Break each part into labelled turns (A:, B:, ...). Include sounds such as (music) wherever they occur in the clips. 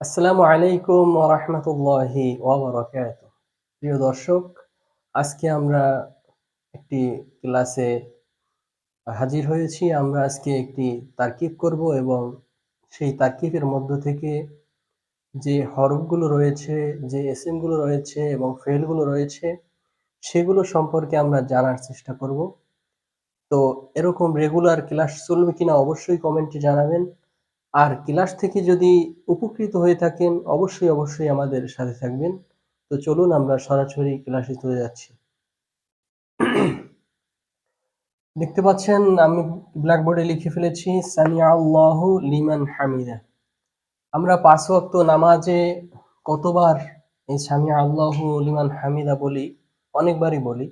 A: আসসালামু আলাইকুম রহমতুল্লাহি ওবরাকাত প্রিয় দর্শক, আজকে আমরা একটি ক্লাসে হাজির হয়েছি। আমরা আজকে একটি তারকিব করব এবং সেই তারকিবের মধ্য থেকে যে হরফগুলো রয়েছে, যে এসএমগুলো রয়েছে এবং ফেলগুলো রয়েছে, সেগুলো সম্পর্কে আমরা জানার চেষ্টা করব। তো এরকম রেগুলার ক্লাস চলবে কিনা অবশ্যই কমেন্টে জানাবেন। আর ক্লাস থেকে যদি উপকৃত হয়ে থাকেন, অবশ্যই অবশ্যই আমাদের সাথে থাকবেন। তো চলুন, আমরা সরাসরি ক্লাসে চলে যাচ্ছি। দেখতে পাচ্ছেন, আমি ব্ল্যাকবোর্ডে লিখে ফেলেছি সামিয়া আল্লাহ লিমান হামিদা। আমরা পাঁচ ওয়াক্ত নামাজে কতবার এই সামিয়া আল্লাহ লিমান হামিদা বলি? অনেকবারই বলি।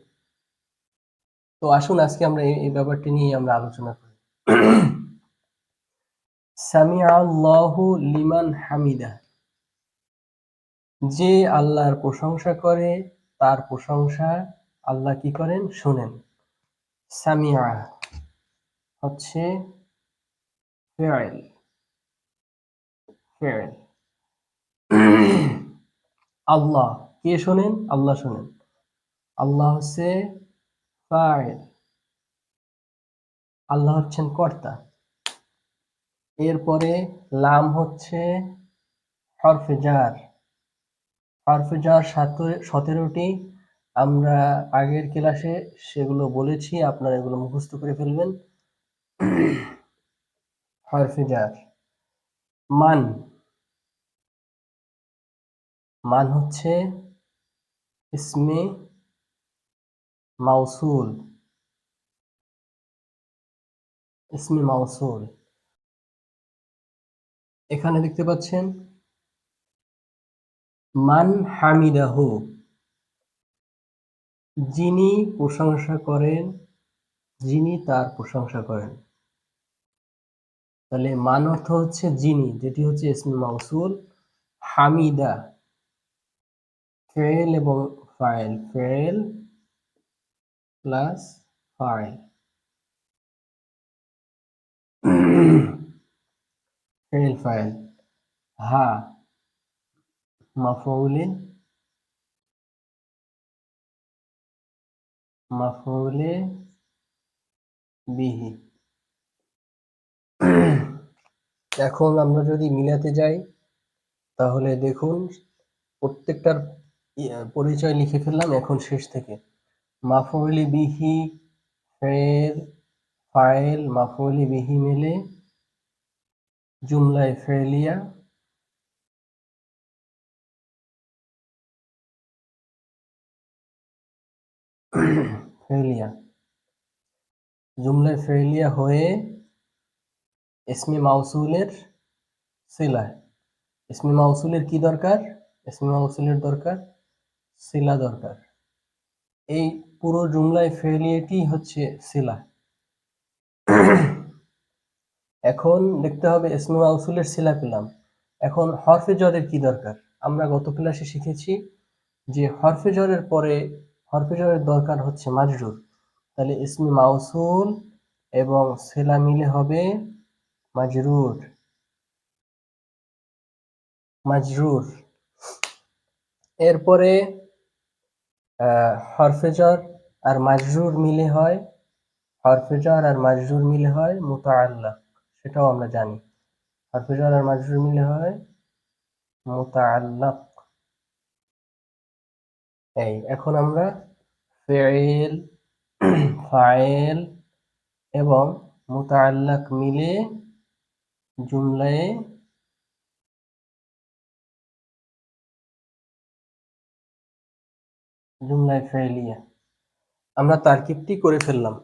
A: তো আসুন, আজকে আমরা এই ব্যাপারটি নিয়ে আমরা আলোচনা করি। সামিআল্লাহু লিমান হামিদা। যে আল্লাহর প্রশংসা করে, তার প্রশংসা আল্লাহ কি করেন? শুনেন। সামিয়া হচ্ছে ফেয়াল ফেয়াল আল্লাহ। কে শোনেন? আল্লাহ শোনেন। আল্লাহ হচ্ছে ফাইল আল্লাহ হচ্ছেন কর্তা। এরপরে লাম হচ্ছে হরফেজার হরফেজার সতেরোটি। আমরা আগের ক্লাসে সেগুলো বলেছি, আপনারা এগুলো মুখস্থ করে ফেলবেন। হরফেজার মান। মান হচ্ছে ইসমে মাউসুল। ইসমে মাউসুল। এখানে দেখতে পাচ্ছেন, মান হামিদাহু, যিনি প্রশংসা করেন, যিনি তার প্রশংসা করেন। তাহলে মান অর্থ হচ্ছে যিনি, যেটি হচ্ছে ইসমে মাউসুল, হামিদা, ফেল এবং ফাইল, ফেল প্লাস ফাইল। فعل فاعل ها مفعول مفعول বিহি এখন আমরা যদি মিলাতে যাই তাহলে দেখুন প্রত্যেকটার পরিচয় লিখে ফেললাম এখন শেষ থেকে মাফলি বিহি ফের ফাইল মাফলি বিহি মিলে জুমলায় ফেলিয়া ফেলিয়া, জুমলায় ফেলিয়া হয়ে ইসমি মাউসুলের সিলা ইসমি মাউসুলের কি দরকার? ইসমি মাউসুলের দরকার, সিলা দরকার। এই পুরো জুমলায় ফেলিয়েটি হচ্ছে সিলা। এখন দেখতে হবে ইসমে মাউসুলের সিলা পেলাম এখন হরফে জ্বরের কি দরকার? আমরা গত ক্লাসে শিখেছি যে হরফে জ্বরের পরে হরফে জ্বরের দরকার হচ্ছে মাজরুর। তাহলে ইসমে মাউসুল এবং সেলা মিলে হবে মাজরুর। মাজরুর। এরপরে হরফেজর আর মাজরুর মিলে হয় হরফেজর আর মাজরুর মিলে হয় মুতাআল্লাহ সেটাও আমরা জানি। হারফিজার আর মাজরুর মিলে হয় মুতাআল্লাক। এই, এখন আমরা ফেইল, ফাইল এবং মুতাআল্লাক মিলে জুমলায় জুমলায় ফেলিয়া আমরা তারকিবটি করে ফেললাম।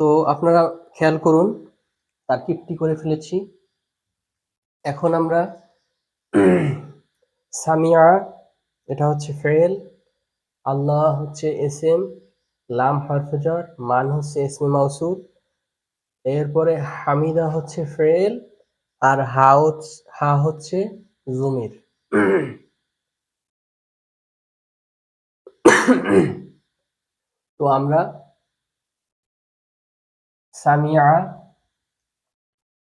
A: তো আপনারা খেয়াল করুন তারকিবটি করে ফেলেছি। এখন আমরা (clears throat) সামিয়া, এটা হচ্ছে ফেল আল্লাহ হচ্ছে এস এম লাম হরফজর মান হচ্ছে এসমে মাউসুদ, এরপরে হামিদা হচ্ছে ফেল আর হা হা হচ্ছে জুমির। (clears throat) তো আমরা সামিয়া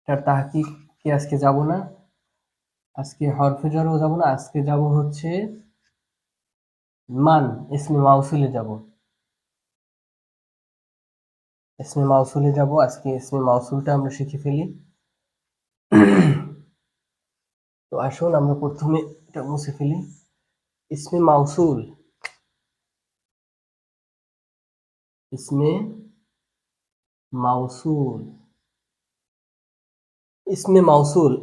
A: তাহকিক আজকে যাব না? আজকে হরফেজারও যাব না, আজকে যাব হচ্ছে মান, ইসমে মাউসুলে যাব। ইসমে মাউসুলে যাব, আজকে ইসমে মাউসুলটা আমরা শিখে ফেলি। তো আসুন আমরা প্রথমে এটা মুছে ফেলি। ইসমে মাউসুল। ইসমে মাউসুল। ইসমে মাউসুল,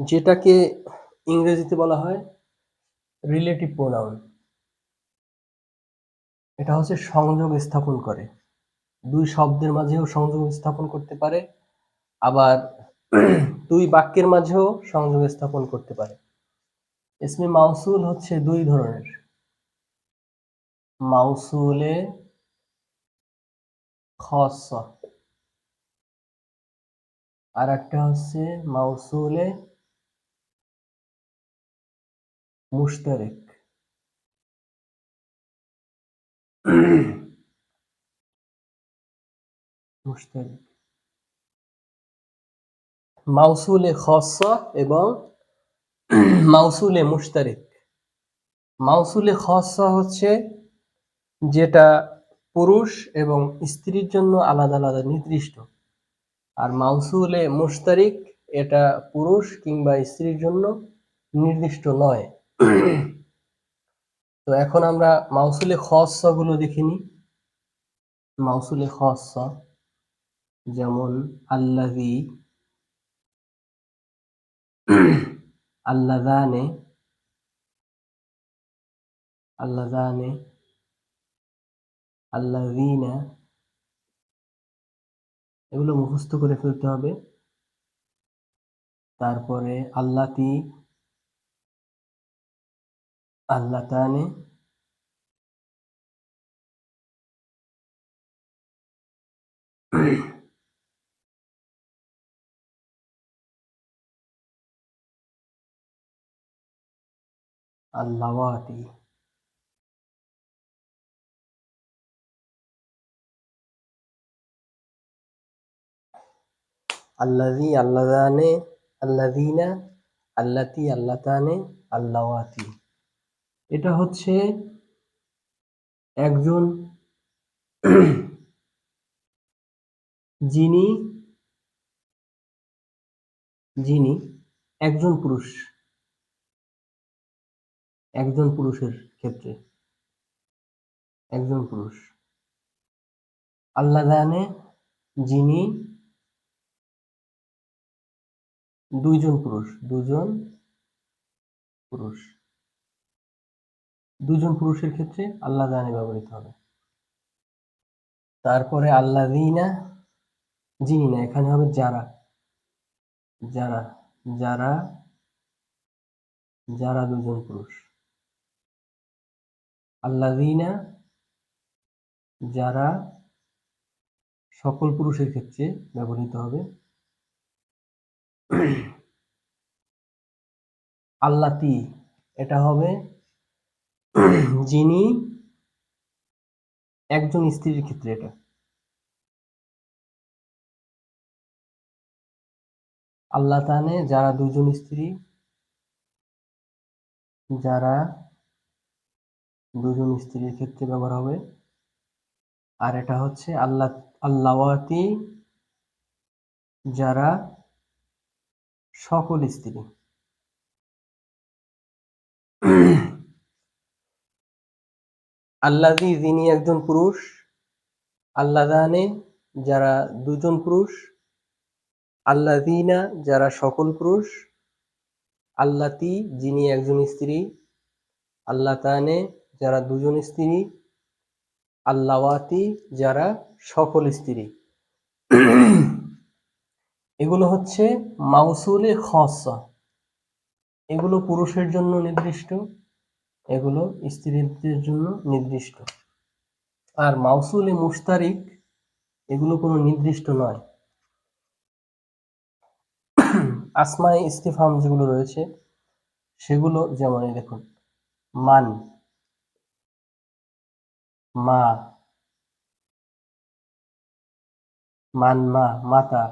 A: যেটাকে ইংরেজিতে বলা হয় রিলেটিভ প্রোনাউন এটা হচ্ছে সংযোগ স্থাপন করে। দুই শব্দের মাঝেও সংযোগ স্থাপন করতে পারে, আবার দুই বাক্যের মাঝেও সংযোগ স্থাপন করতে পারে। ইসমে মাউসুল হচ্ছে দুই ধরনের। মাউসুলে খস আর একটা হচ্ছে মাউসুলে মুশতারেক। মুশতারেক। মাউসুলে খস এবং মাউসুলে মুশতারেক। মাউসুলে খস হচ্ছে যেটা পুরুষ এবং স্ত্রীর জন্য আলাদা আলাদা নির্দিষ্ট। আর মাউসুলে মুশতারিক এটা পুরুষ কিংবা স্ত্রীর জন্য নির্দিষ্ট নয়। তো এখন আমরা মাউসুলে গুলো দেখিনি মাউসুলে খস যেমন আল্লাহি আল্লাদানে আল্লাদানে আল্লাদিনা এগুলো মুখস্থ করে ফেলতে হবে। তারপরে আল্লাতি তানে আল্লাওয়াতি। আল্লাযী আল্লাযানে আল্লাযীনা আল্লাতী আল্লাতানে আল্লাওয়াতি এটা হচ্ছে একজন যিনি যিনি একজন পুরুষ। একজন পুরুষের ক্ষেত্রে। একজন পুরুষ। আল্লাহ যিনি দুইজন পুরুষ, দুজন পুরুষ। দুজন পুরুষের ক্ষেত্রে আল্লাহ জানে ব্যবহৃত হবে। তারপরে আল্লাহ দিনা যিনি না এখানে হবে যারা। যারা যারা যারা দুজন পুরুষ। আল্লাদিনা যারা সকল পুরুষের ক্ষেত্রে ব্যবহৃত হবে। (clears throat) আল্লাতি, এটা হবে (clears throat) যিনি একজন স্ত্রীর ক্ষেত্রে এটা। আল্লাহ তানে যারা দুজন স্ত্রী, যারা দুজন স্ত্রীর ক্ষেত্রে ব্যবহার হবে, আর এটা হচ্ছে আল্লাহ, আল্লাওয়াতি যারা সকল স্ত্রী। আল্লাদি যিনি একজন পুরুষ আল্লাদানে যারা দুজন পুরুষ আল্লাদিনা যারা সকল পুরুষ আল্লাতি যিনি একজন স্ত্রী, আল্লাহ তানে যারা দুজন স্ত্রী আল্লাওয়াতি যারা সকল স্ত্রী। এগুলো হচ্ছে মাউসুলে খস। এগুলো পুরুষের জন্য নির্দিষ্ট, এগুলো স্ত্রীদের জন্য নির্দিষ্ট। আর মাউসুলে মুস্তারিক এগুলো কোনো নির্দিষ্ট নয়। আসমায় ইস্তিফাম যেগুলো রয়েছে, সেগুলো যেমন দেখুন, মান, মা মান মা, মাতা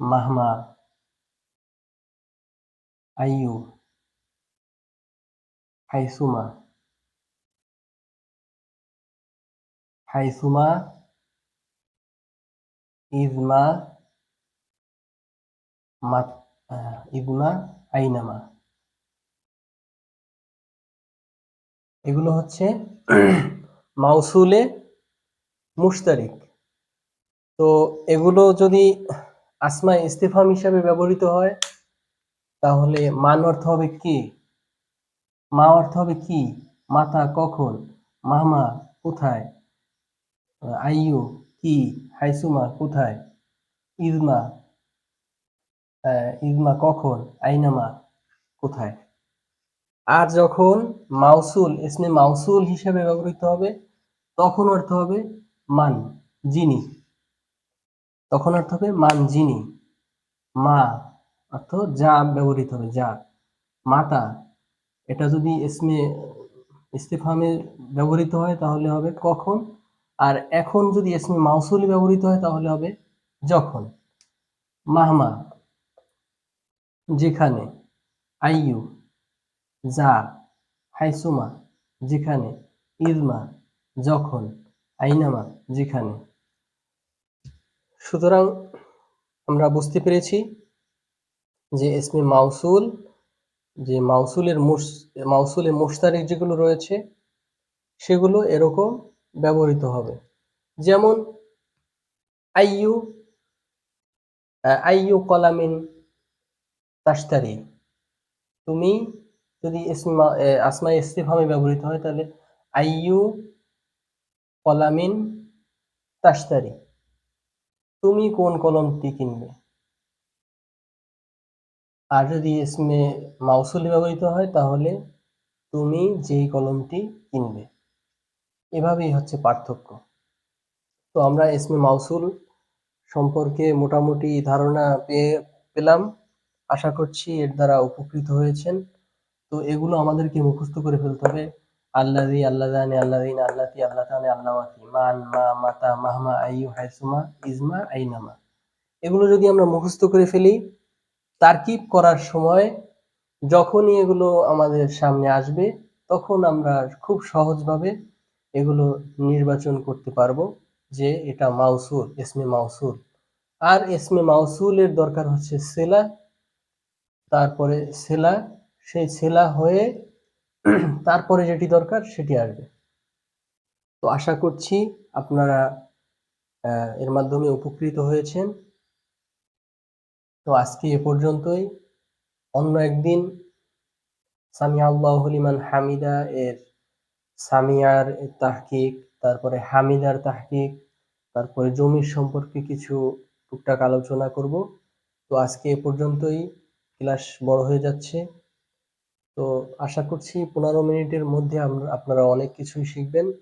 A: মাহমা আইয়ু হাইসুমা হাইসুমা, ইজমা, মাত ইজমা, আইনামা। এগুলো হচ্ছে (clears throat) মাউসুলে মুশতারিক। তো এগুলো যদি আসমা ইস্তেফাম হিসাবে ব্যবহৃত হয় তাহলে মান অর্থ হবে কে? মা অর্থ হবে কি? মাতা কখন? মামা কোথায়? আইয়ু কি? হাইসুমা কোথায়? ইজমা আহ, ইজমা কখন? আইনামা কোথায়? আর যখন মাউসুল ইসমে মাউসুল হিসাবে ব্যবহৃত হবে তখন অর্থ হবে মান যিনি তখন অর্থ হবে মান যিনি মা, অর্থ যা ব্যবহৃত হবে, যা। মাতা, এটা যদি ইসমে, ইস্তেফামে ব্যবহৃত হয় তাহলে হবে কখন? আর এখন যদি ইসমে মাউসুলি ব্যবহৃত হয় তাহলে হবে যখন? মাহমা, যেখানে আইয়ু, যা। হাইসুমা, যেখানে ইজমা যখন। আইনামা, যেখানে সুতরাং আমরা বুঝতে পেরেছি যে ইসমে মাউসুল, যে মাউসুলের মাউসুলে মুশতারিক যেগুলো রয়েছে, সেগুলো এরকম ব্যবহৃত হবে। যেমন, আইয়ু আইয়ু কলামিন তাস্তারি তুমি যদি আসমা ইস্তিফামে ব্যবহৃত হয়, তাহলে আইয়ু কলামিন তাস্তারি তুমি কোন কলমটি কিনবে? আর যদি ইসমে মাউসুলি ব্যবহৃত হয়, তাহলে তুমি যেই কলমটি কিনবে। এভাবেই হচ্ছে পার্থক্য। তো আমরা ইসমে মাউসুল সম্পর্কে মোটামুটি ধারণা পেয়ে পেলাম। আশা করছি এর দ্বারা উপকৃত হয়েছেন। তো এগুলো আমাদেরকে মুখস্থ করে ফেলতে হবে। আল্লাদি আল্লাদানি আল্লাদিন আল্লাতি, আল্লাতানি, আল্লাওয়াতি মান মা, মাতা, মাহমা, আইয়ু, হাইসুমা, ইজমা, আইনামা। এগুলো যদি আমরা মুখস্থ করে ফেলি, তারকিব করার সময় যখনই এগুলো আমাদের সামনে আসবে, তখন আমরা খুব সহজভাবে এগুলো নির্বাচন করতে পারব যে এটা মাউসুল এসমে মাউসুল। আর এসমে মাউসুলের দরকার হচ্ছে সেলা, তারপরে সেলা, সেই সেলা হয়ে (clears throat) তারপরে যেটি দরকার সেটি আসবে। তো আশা করছি আপনারা এর মাধ্যমে উপকৃত হয়েছেন। তো আজকে এ পর্যন্তই। অন্য একদিন সামিয়া আল্লাহ লিমান হামিদা এর সামিয়ার তাহকিক, তারপরে হামিদার তাহকিক, তারপরে জমির সম্পর্কে কিছু টুকটাক আলোচনা করব। তো আজকে এ পর্যন্তই। ক্লাস বড় হয়ে যাচ্ছে। তো আশা করছি পনেরো মিনিটের মধ্যে আমরা- আপনারা অনেক কিছুই শিখবেন।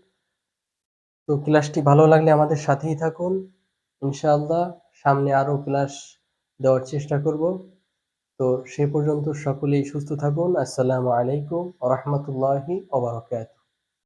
A: তো ক্লাসটি ভালো লাগলে আমাদের সাথেই থাকুন। ইনশাআল্লাহ সামনে আরও ক্লাস দেওয়ার চেষ্টা করব। তো সে পর্যন্ত সকলেই সুস্থ থাকুন। আসসালামু আলাইকুম রহমতুল্লাহি ওবরাকাত